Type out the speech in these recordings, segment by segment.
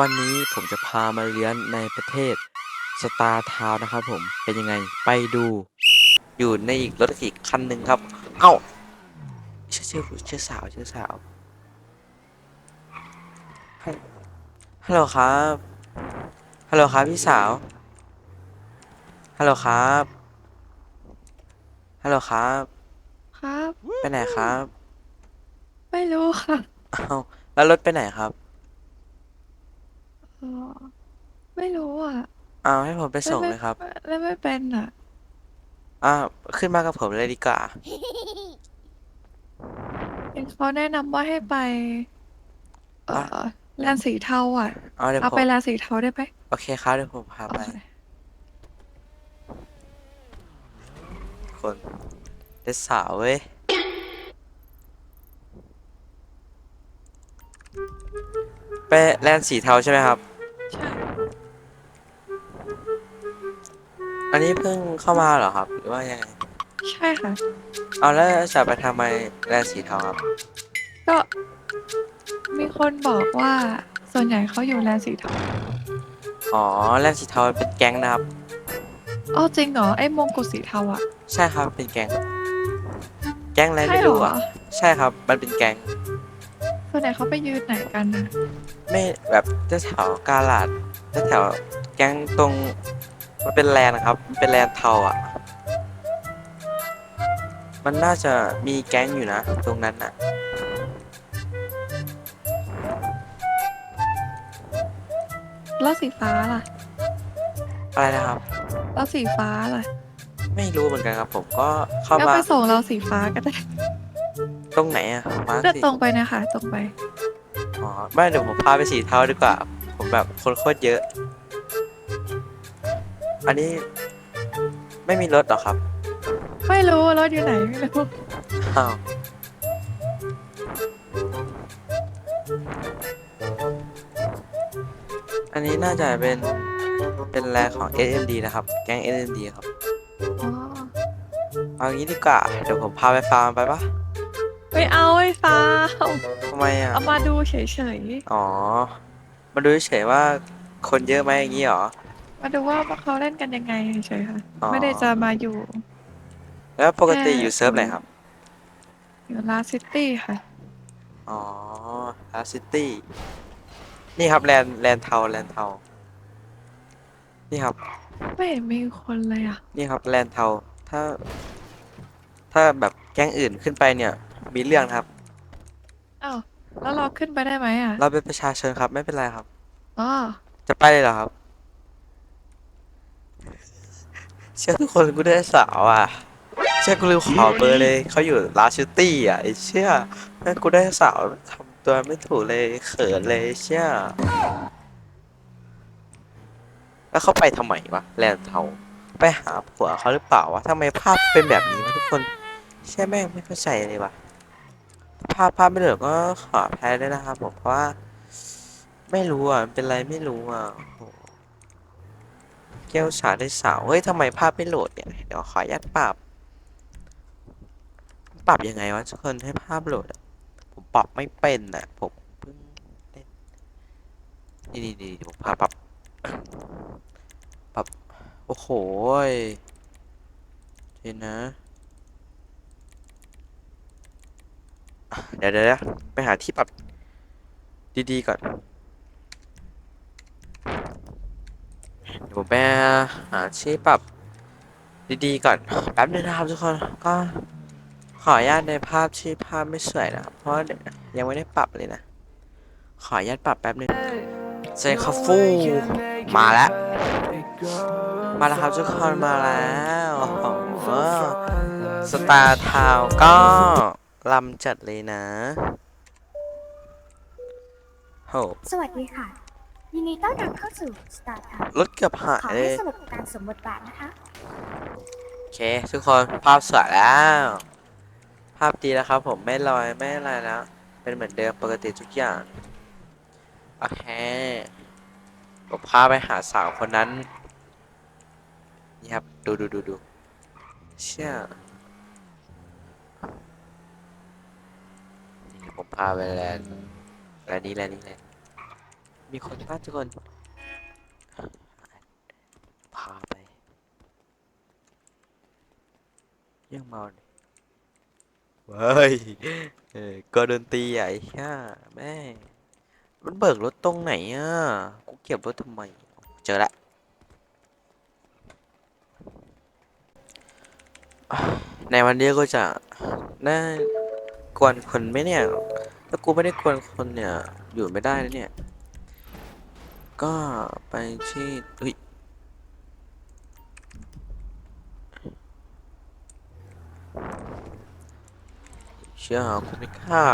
วันนี้ผมจะพามาเลี้ยนในประเทศสตาร์ทาวนะครับผมเป็นยังไงไปดู อยู่ในอีกรถอีกคันหนึ่งครับ เอ้าเชื่อเชื่อเชื่อสาวเชื่อสาวฮัลฮัลโหลครับฮัลโหลครับพี่สาวฮัลโหลครับฮัลโหลครับ ครับ ไปไหนครับ ไม่รู้ค่ะ เอ้าแล้วรถไปไหนครับเออไม่รู้อะเอาให้ผมไปส่งเลยครับเล่นไม่เป็นอะ อ่าขึ้นมากับผมเลยดีกว่า เห็นเขาแนะนำว่าให้ไป เออแลนด์สีเทาอะ เอาเดี๋ยวเอาผมไปแลนด์สีเทาได้ไหมโอเคครับเดี๋ยวผมพาโอไปเคคนเป็นสาวเว้ยไปแลนด์สีเทาใช่ไหมครับ ใช่ อันนี้เพิ่งเข้ามาเหรอครับ หรือว่ายังไงใช่ค่ะ เอาแล้วจะไปทำไมแลนด์สีเทาครับ ก็มีคนบอกว่าส่วนใหญ่เขาอยู่แลนด์สีเทาอ๋อแลนด์สีเทาเป็นแก๊งนะครับอ๋อจริงเหรอไอ้มงกุฎสีเทาอะใช่ครับเป็นแก๊ง แก๊งอะไรใช่ไม่เหรรู้ออะ ใช่ครับ มันเป็นแก๊ง ส่วนใหญ่เขาไปยืนไหนกันอะไม่แบบแถวๆกาลาดแถวๆแก๊งตรง มันเป็นแลนด์นะครับ มันเป็นแลนด์เทาอะ มันน่าจะมีแก๊งอยู่นะ ตรงนั้นอะ แล้วสีฟ้าล่ะ อะไรนะครับ แล้วสีฟ้าล่ะไม่รู้เหมือนกันครับ ผมก็เข้าก็มา ไปส่งเราสีฟ้าก็ได้ ตรงไหนอะมาเลือกสิตรงไปนะคะ ตรงไป อ๋อไม่เดี๋ยวผมพาไปสีเทาดีกว่า ผมแบบคนโคตรเยอะ อันนี้ไม่มีรถเหรอครับไม่รู้รถอยู่ไหนไม่รู้อ้าวอันนี้น่าจะเป็นเป็นแลนด์ของ SMD นะครับ แก๊ง SMD ครับ อ๋อ เอางี้ดีกว่า เดี๋ยวผมพาไปฟาร์มไปปะ ไม่เอาไอ้ฟ้าทำไมอะ เอามาดูเฉยอ๋อ มาดูเฉยๆว่าคนเยอะไหมอย่างงี้เหรอ ๆ มาดูว่าพวกเขาเล่นกันยังไงเฉยๆค่ะ อ๋อ ไม่ได้จะมาอยู่แล้วปกติแค่อยู่เซิร์ฟไหนครับ อยู่ลาซิตี้ค่ะ อ๋อลาซิตี้ นี่ครับแลนแลนเทาแลนเทา นี่ครับ ไม่เห็นมีคนเลยอะ นี่ครับแลนเทา ถ้า ถ้าแบบแก๊งอื่นขึ้นไปเนี่ย มีเรื่องนะครับ อ้าวแล้วเราขึ้นไปได้ไหมอะเราเป็นประชาชนครับ ไม่เป็นไรครับ อ๋อจะไปเลยเหรอครับ เชื่อทุกคนกูได้สาวอะ เชื่อกูลืมขอเบอร์เลยเขาอยู่ลาชิตี้อะไอ้เชื่อแม่งกูได้สาวทำตัวไม่ถูกเลยเขินเลยเชื่อ แล้วเขาไปทำไมวะแลนด์เทาไปหาผัวเขาหรือเปล่าวะทำไมภาพเป็นแบบนี้วะทุกคนเชื่อแม่งไม่เข้าใจเลยวะ ภาพภาพไม่เหลือก็ขออภัยด้วยนะครับผมเพราะว่า ไม่รู้อะเป็นไรไม่รู้อะโอ้โหแก้วสาได้สาวเฮ้ยทำไมภาพไม่โหลดเนี่ยเดี๋ยวขออนุญาตปรับ ปรับยังไงวะทุกคนให้ภาพโหลดผมปรับไม่เป็นอะผมเพิ่งเล่นนี่นี่นี่ผมพาปรับปรับโอ้โหเดี๋ยวนะอะเดี๋ยว เดี๋ยวเดี๋ยวไปหาที่ปรับดีๆก่อน เดี๋ยวผมไปหาที่ปรับดีๆก่อนแป๊บนึงนะครับทุกคนก็ขออนุญาตในภาพที่ภาพไม่สวยนะเพราะยังไม่ได้ปรับเลยนะ ขออนุญาตปรับแป๊บนึงเซนคาฟูมาแล้ว มาแล้วครับทุกคนมาแล้วโอ้โหสตาร์ทาวก็ ลำจัดเลยนะโหสวัสดีค่ะ ยินดีต้อนรับเข้าสู่ Star t รถเกือบหายขอเลให้ย สนุกกับการสวมบทบาทนะคะ โอเค ทุกคนภาพสวยแล้ว ภาพดีแล้วครับผมไม่ลอยไม่อะไรแล้ว เป็นเหมือนเดิมปกติทุกอย่าง โอเคผมพาไปหาสาวคนนั้น นี่ครับ ดูดูดูดูเชื่อนี่ ผมพาไปแลนด์แลนด์นี้แลนด์นี้แลนด์มีคนป้าทุกคนพาไปยังเมาเลยเว้ยเออก็ดนตรีอะไอ้ห่าแม่งมันเบิกรถตรงไหนอะกูเก็บรถทำไมเจอละอะในวันนี้ก็จะน่า กวนคนไหมเนี่ยถ้ากูไม่ได้กวนคนเนี่ยอยู่ไม่ได้นะเนี่ย ก็ไปที่เฮ้ยเชื่อเหรอกูไม่กล้า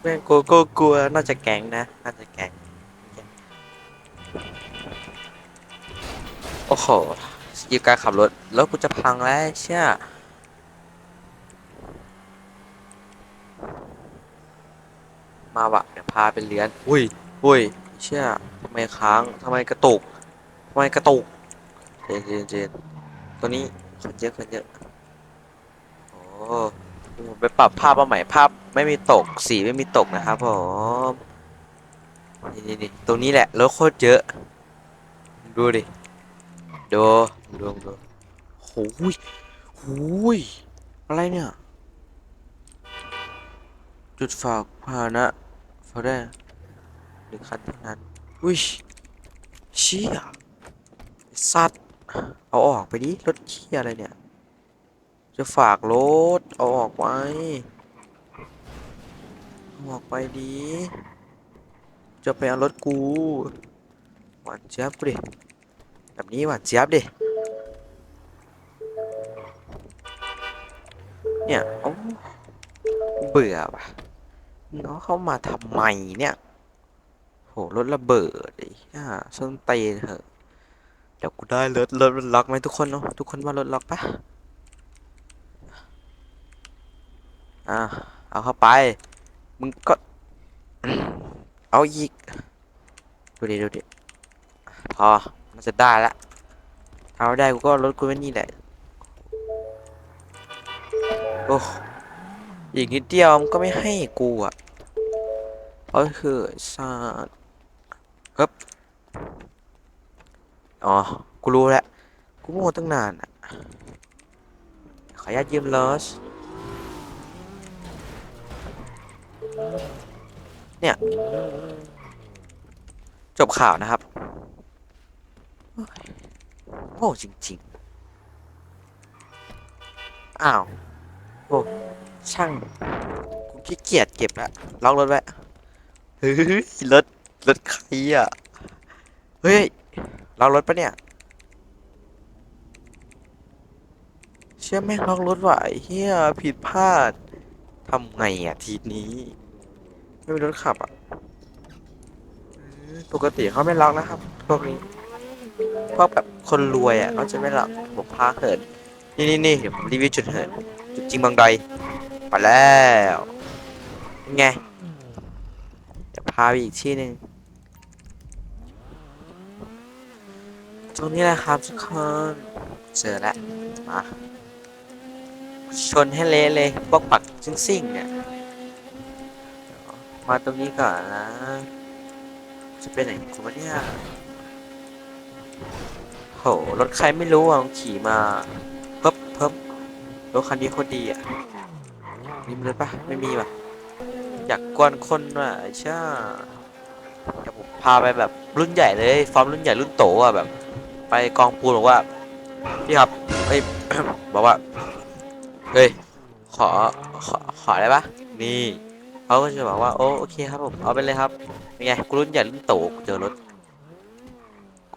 แม่งกูก็กลัวน่าจะแก๊งนะน่าจะแก๊งโอ้โหสกิลการขับรถแล้วกูจะพังแล้วเชื่อ มาวะเดี๋ยวพาไปเลี้ยนอุ้ยอุ้ยเชื่อทำไมค้างทำไมกระตุกทำไมกระตุกเจนเจนเจนตัวนี้คนเยอะคนเยอะโอ้ผมไปปรับภาพมาใหม่ภาพไม่มีตกสีไม่มีตกนะครับผมนี่นี่นี่ตรงนี้แหละรถโคตรเยอะ ดูดิดูดูดูโหยโหยอะไรเนี่ย จุดฝากพานะเขาได้หนึ่งคันเท่านั้นอุ้ยเชี่ยสัตว์เอาออกไปดิรถเชี่ยอะไรเนี่ย จะฝากรถเอาออกไปเอาออกไปดิจะไปเอารถกูหวานเจี๊ยบกูดิแบบนี้หวานเจี๊ยบดิเนี่ยเบื่อว่ะ มึงเอาเข้ามาทำไมเนี่ย โหรถระเบิดไอ้ห่าส้นเตนเถอะเดี๋ยวกูได้รถรถล็อกไหมทุกคนเนาะทุกคนว่ารถล็อกปะอะเอาเข้าไป มึงก็ เอาอีก ดูดิดูดิพอมันจะได้ละถ้าไม่ได้กูก็รถกูไว้นี่แหละ โอ้ อีกนิดเดียวมันก็ไม่ให้กูอะเพราคือซาดครับอ๋อ กูรู้แล้ว กูโง่ตั้งนานอะ ขออนุญาตยืมรถเนี่ย จบข่าวนะครับโง่จริง ๆ อ้าว โอ้ ช่างกูขี้เกียจเก็บละล็อกรถไว้เฮ้ยรถรถใครอะเฮ้ยล็อกรถปะเนี่ยเชื่อแม่งล็อกรถว่ะไอ้เฮียผิดพลาดทำไงอะทีนี้ไม่มีรถขับอะปกติเขาไม่ล็อกนะครับพวกนี้พวกแบบคนรวยอะเขาจะไม่ล็อกผมพาเหินนี่นี่นี่เดี๋ยวผมรีวิวจุดเหินจุดจริงบางใด ไปแล้วไงเดี๋ยวพาไปอีกที่หนึ่งตรงนี้แหละครับทุกคนเจอแล้วมาชนให้เละเลยพวกปักซิ่งๆเนี่ยมาตรงนี้ก่อนนะจะไปไหนกูวะเนี่ยโหรถใครไม่รู้อะขี่มาเพิ่มเพิ่มรถคันนี้โคตรดีอะ มีรถปะไม่มีว่ะ อยากกวนคนว่ะไอ้ช่าเดี๋ยวผมพาไปแบบรุ่นใหญ่เลยฟอร์มรุ่นใหญ่รุ่นโตอะแบบ ไปกองปูนบอกว่าพี่ครับเอ้ย บอกว่าเฮ้ยขอขอขอได้ปะนี่เขาก็จะบอกว่าโอโอเคครับผมเอาไปเลยครับเป็นไงกูรุ่นใหญ่รุ่นโตกูเจอรถ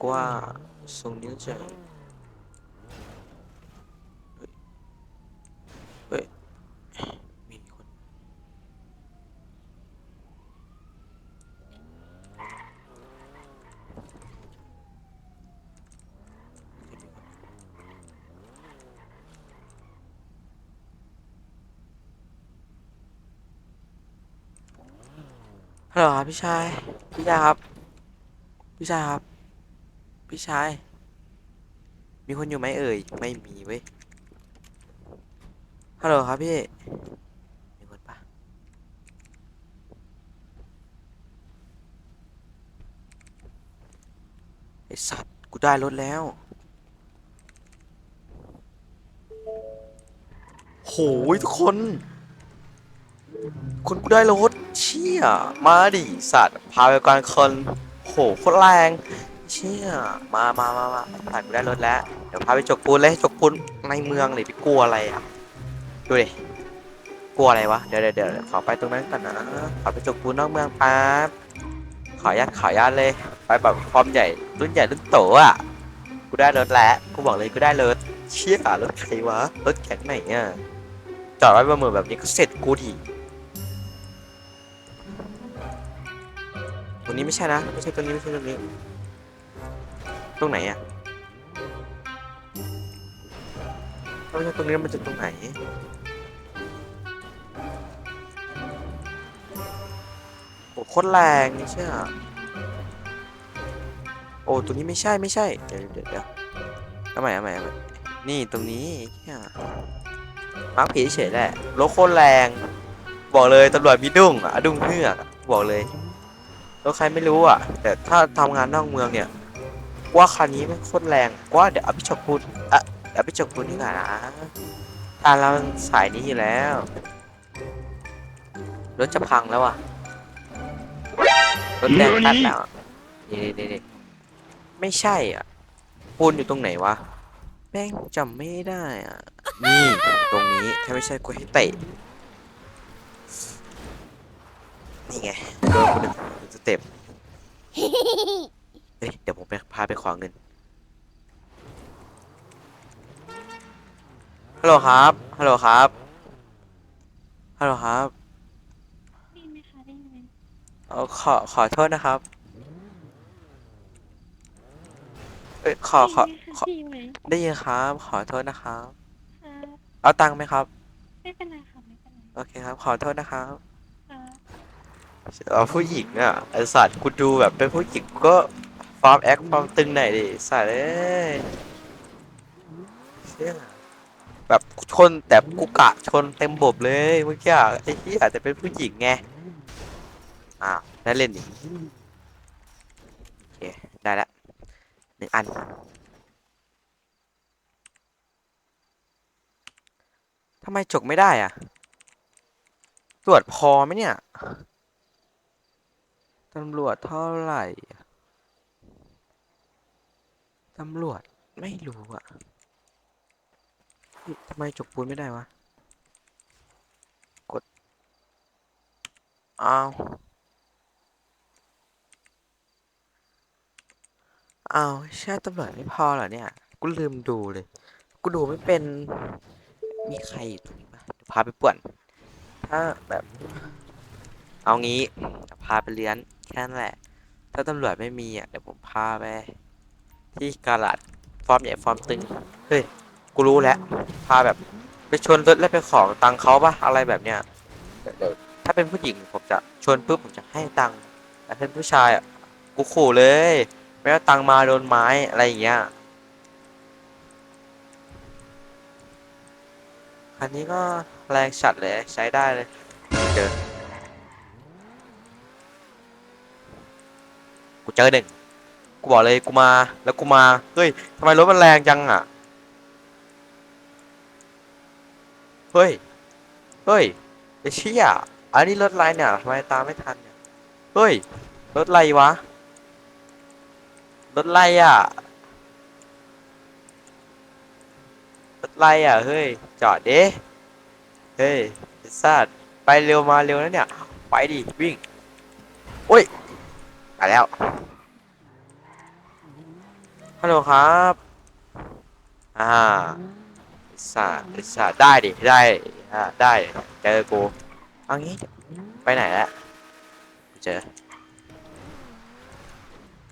กว่าทรงนี้จะเฮ้ยเฮ้ย มีคน ฮัลโหลครับพี่ชาย พี่ชายครับ พี่ชายครับ พี่ชาย มีคนอยู่ไหมเอ่ย ไม่มีเว้ย ฮัลโหลครับพี่ มีคนปะไอสัตว์ กูได้รถแล้ว โหยทุกคน คนกูได้รถ เชี่ยมาดิสัตว์พาไปกลางคนโหโคตรแรงเชี่ยมามามามาผ่านกูได้รถแล้ว เดี๋ยวพาไปจกปูนเลยจกปูนในเมืองเลยไปกลัวอะไรอะดูดิกลัวอะไรวะเดี๋ยวเดี๋ยวเดี๋ยวขอไปตรงนั้นก่อนนะขอไปจกปูนนอกเมืองแป๊บขออนุญาตขออนุญาตเลย ไปแบบฟอร์มใหญ่รุ่นใหญ่รุ่นโตอะกูได้รถแล้วกูบอกเลยกูได้รถเชี่ยรถใครวะรถแข็งไหนอะจอดไว้บนมือแบบนี้ก็เสร็จกูที ตรงนี้ไม่ใช่นะ ไม่ใช่ตรงนี้ไม่ใช่ตรงนี้ ตรงไหนอะถ้าไม่ใช่ตรงนี้มันจะตรงไหน โอ้โคตรแรงนี่เชื่อโอ้ตัวนี้ไม่ใช่ไม่ใช่ เดี๋ยวเดี๋ยวเดี๋ยวเอาใหม่เอาใหม่เอาใหม่นี่ตรงนี้เชี่ยมาร์คผีเฉยแหละรถโคตรแรง บอกเลยตำรวจมีดุ้งอะดุ้งเฮือกอบอกเลย รถใครไม่รู้อะ แต่ถ้าทำงานนอกเมืองเนี่ยว่าคันนี้มันโคตรแรงกว่าเดี๋ยวอาไปจกพูดอะเดี๋ยวเอาไปจกพูดดีกว่านะทางเราสายนี้อยู่แล้วรถจะพังแล้วอะรถแดงตัดแล้วอะนี่นี่นี่ไม่ใช่อะปูนอยู่ตรงไหนวะแม่งจำไม่ได้อะนี่ตรงนี้ถ้าไม่ใช่กูให้เตะ นี่ไงโดนกูหนึ่งสเต็ปเอ้ยเดี๋ยวผมไปพาไปขอเงินฮัลโหลครับฮัลโหลครับฮัลโหลครับได้ยินไหมคะได้ยินไหมเอาขอขอโทษนะครับ เอ้ยขอขอขอได้ยินไหมได้ยินครับ ขอโทษนะครับครับ เอาตังค์ไหมครับ ไม่เป็นไรค่ะไม่เป็นไร โอเคครับ ขอโทษนะครับครับ เอาผู้หญิงอะไอสัตว์กูดูแบบเป็นผู้หญิงก็ฟอร์มแอคฟอร์มตึงไหนดิสัตว์เอ้ยเชี่ยแบบชนแต่กูกะชนเต็มบบเลยเมื่อกี้ไอ้ที่อาจจะเป็นผู้หญิงไงอ้าวได้เล่นอีกโอเคได้ละหนึ่งอันทำไมจกไม่ได้อะ ตรวจพอไหมเนี่ย ตำรวจเท่าไหร่ ตำรวจไม่รู้อะทำไมจกปูนไม่ได้วะ กด อ้าว อ้าวใช่ตำรวจไม่พอเหรอเนี่ย กูลืมดูเลย กูดูไม่เป็น มีใครอยู่ตรงนี้ปะพาไปป่วน ถ้าแบบ เอางี้ พาไปเลี้ยน ค่นั้นแหละ ถ้าตำรวจไม่มีอะเดี๋ยวผมพาไปที่กาลาดฟอร์มใหญ่ฟอร์มตึง เฮ้ย กูรู้แล้ว พาแบบไปชนรถแล้วไปขอตังเขาปะอะไรแบบเนี้ย ถ้าเป็นผู้หญิงผมจะชนปุ๊บผมจะให้ตังแต่เป็นผู้ชายอะ กูขู่เลย ไม่เอาตังมาโดนไม้อะไรอย่างเงี้ย คันนี้ก็แรงฉัดเลยใช้ได้เลยเจอ เจอหนึ่งกูบอกเลยกูมาแล้วกูมาเฮ้ยทำไมรถมันแรงจังอะเฮ้ยเฮ้ยไอ้เชี่ยอันนี้รถไรเนี่ยทำไมตามไม่ทันเนี่ยเฮ้ยรถไรวะรถไรอะรถไรอะเฮ้ยจอดเด้เฮ้ยไอ้สัตว์ไปเร็วมาเร็วนะเนี่ยไปดิวิ่งโอ้ย ไปแล้ว ฮัลโหลครับ อ่าไอ้สัตว์ไอ้สัตว์ได้ดิ ได้ อ่า ได้ เจอกูเอางี้ ไปไหนแล้วเจอ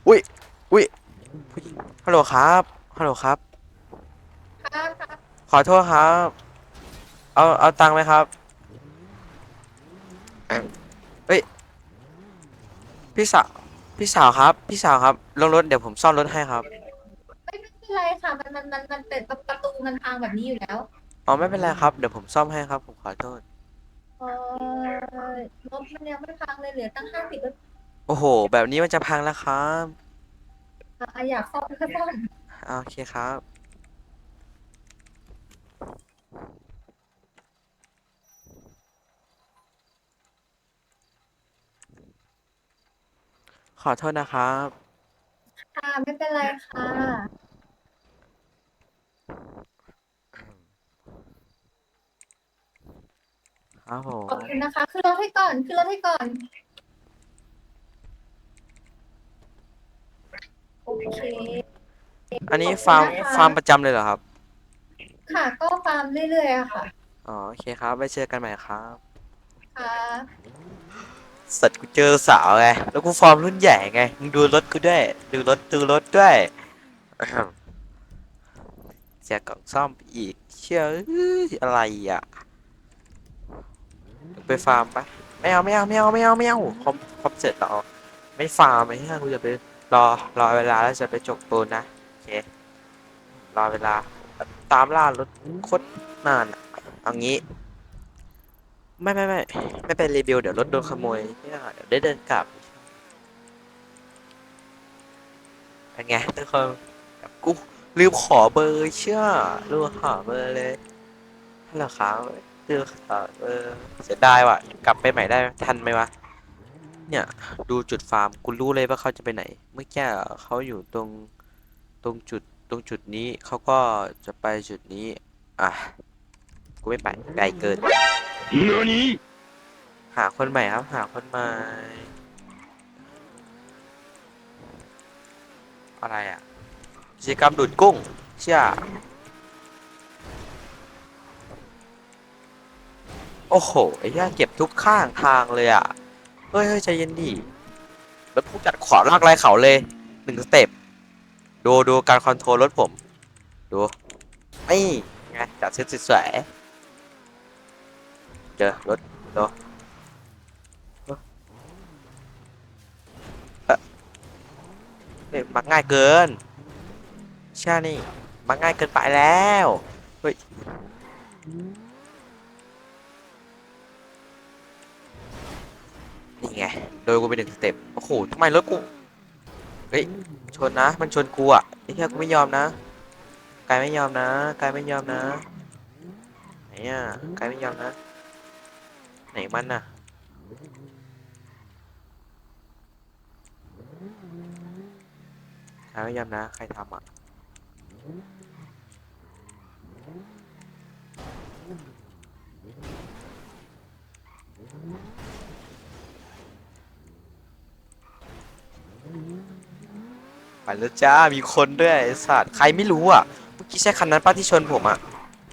อุ้ย อุ้ยผู้หญิงฮัลโหลครับ ฮัลโหลครับ ขอโทษครับ เอา เอาตังค์ไหมครับเฮ้ย พี่สาว พี่สาวครับ พี่สาวครับลงรถเดี๋ยวผมซ่อมรถให้ครับไม่เป็นไรค่ะ มันมันมันมันเป็นประตูมันพังแบบนี้อยู่แล้วอ๋อไม่เป็นไรครับเดี๋ยวผมซ่อมให้ครับ ผมขอโทษเออรถมันยังไม่พังเลยเหลือตั้งห้าสิบโอ้โห แบบนี้มันจะพังแล้วครับอะอยากซ่อมก็ซ่อม อ่าโอเคครับ ขอโทษนะครับ ค่ะไม่เป็นไรค่ะ ครับผมขอบคุณนะคะ ขึ้นรถให้ก่อน ขึ้นรถให้ก่อน โอเคอันนี้ฟาร์มขอบคุณนะคะฟาร์มประจำเลยเหรอครับ ค่ะ ก็ฟาร์มเรื่อยๆอะค่ะ อ๋อ โอเคครับ ไว้เจอกันใหม่ครับ ค่ะ สัตว์กูเจอสาวไง แล้วกูฟอร์มรุ่นใหญ่ไง มึงดูรถกูด้วย ดูรถดูรถด้วยอะแฮมเสียกล่องซ่อมอีก เชื่ออะไรอะ ไปฟาร์มปะไม่เอาไม่เอาไม่เอาไม่เอาไม่เอาคอมคอมเสร็จแล้วไม่ฟาร์มไอ้เหี้ยกูจะไปรอรอเวลาแล้วจะไปจกปูนนะโอเครอเวลา ตามล่ารถโคตรนานอะเอางี้ ไม่ไม่ไม่ไม่เป็นรีวิวเดี๋ยวรถโดนขโมยเนี่ยเดี๋ยวได้เดินกลับเป็นไงทุกคนแบบกูลืมขอเบอร์เชื่อลืมขอเบอร์เลยฮัลโหลครับลืมขอเบอร์เสียดายว่ะ กลับไปใหม่ได้ทันไหมวะเนี่ยดูจุดฟาร์มกูรู้เลยว่าเขาจะไปไหน เมื่อกี้เขาอยู่ตรงตรงจุดตรงจุดนี้เขาก็จะไปจุดนี้ อะ กูไม่ไปไกลเกินหาคนใหม่ครับ หาคนใหม่ อะไรอะกิจกรรมดูดกุ้ง เชื่อโอ้โห ไอ้เหี้ยเก็บทุกข้างทางเลยอะเฮ้ยเฮ้ยใจเย็นดิแล้วผู้จัดขวาลากไรเขาเลยหนึ่งสเต็ป ดูดูการคอนโทรลรถผม ดูนี่ไงจัดเซ็ตสวยๆ เจอรถดูเนี่ยมักง่ายเกินใช่นี่มักง่ายเกินไปแล้วเฮ้ยนี่ไงโดยกูไปหนึ่งสเต็ปโอ้โหทำไมรถกูเฮ้ยชนนะ มันชนกูอะไอ้เหี้ยกูไม่ยอมนะกายไม่ยอมนะกายไม่ยอมนะไหนอะกายไม่ยอมนะ ไหนมันน่ะใครไม่ยอมนะ ใครทำอะ ไปแล้วจ้า มีคนด้วยไอ้สัตว์ ใครไม่รู้อะ เมื่อกี้ใช่คันนั้นป้าที่ชนผมอะ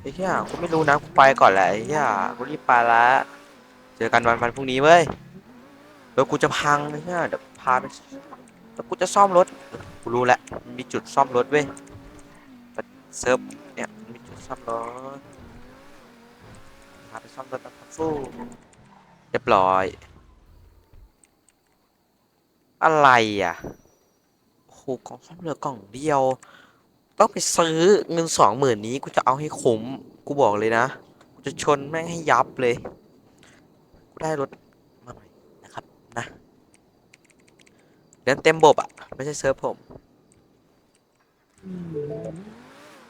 ไอ้เหี้ยกูไม่รู้นะ กูไปก่อนแหละไอ้เหี้ยกูรีบไปละ เจอกันวันวันพรุ่งนี้เว้ยแล้วกูจะพังไอ้เหี้ยเดี๋ยวพาไปแล้วกูจะซ่อมรถ กูรู้แล้วมีจุดซ่อมรถเว้ยเซิร์ฟเนี่ยมีจุดซ่อมรถพาไปซ่อมรถนะครับฟูเรียบร้อย อะไรอะโอ้โหกล่องซ่อมเหลือกล่องเดียว ต้องไปซื้อเงินสองหมื่นนี้กูจะเอาให้คุ้ม กูบอกเลยนะ กูจะชนแม่งให้ยับเลย ได้รถมาใหม่นะครับนะเล่นเต็มบบอะ ไม่ใช่เซิร์ฟผม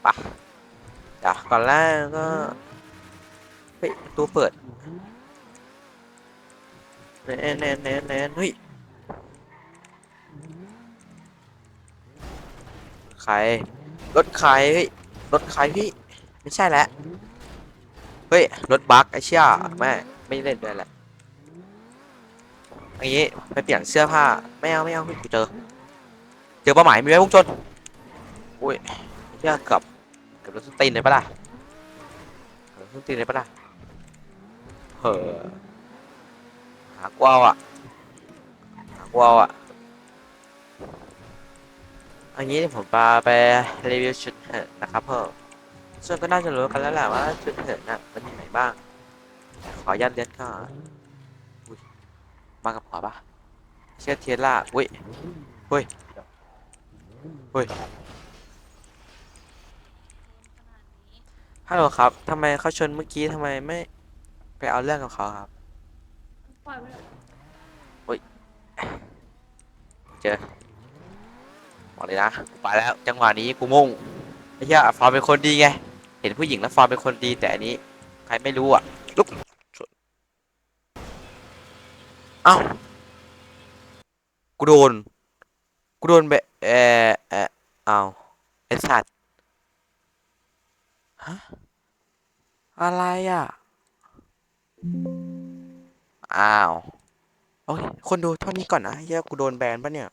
ปะเดี๋ยวก่อนแรกก็เฮ้ยประตูเปิดแนนแนนแนนแนนเฮ้ยใครรถใครเฮ้ยรถใครพี่ ไม่ใช่แล้วเฮ้ย รถบั๊กไอ้เชี่ยแม่ไม่เล่นด้วยแหละ อย่างงี้ไปเปลี่ยนเสื้อผ้าไม่เอาไม่เอากูเจอ เจอเป้าหมายมีไว้พุ่งชนอุ้ยเหี้ยเกือบเกือบรถสตีนเลยปะล่ะรถสตีนเลยปะล่ะเฮ้อหากวาวอะหากวาวอะอันนี้เดี๋ยผมพาไปรีวิวชุดเหินนะครับเพิ่มส่วนก็น่าจะรู้กันแล้วแหละว่าชุดเหินน่ะมันมีไหนบ้าง ขออนุญาตเลียนก่อน มากับขวาปะเชื่อเทียร่าอุ้ยเฮ้ยเฮ้ยฮัลโหลครับทำไมเขาชนเมื่อกี้ทำไมไม่ไปเอาเรื่องกับเขาครับ ปล่อยไปเลยเจอโอบอกเลยนะไปแล้วจังหวะนี้กูมุ่งไอ้เหี้ยฟอร์มเป็นคนดีไง เห็นผู้หญิงแล้วฟอร์มเป็นคนดีแต่อันนี้ ใครไม่รู้อะลุก เอ้ากูโดนกูโดนแบบเออเออเอาไอสัตว์ฮะอะไรอะ อ้าว โอ้ยคนดูเท่านี้ก่อนนะเฮียกูโดนแบนปะเนี่ย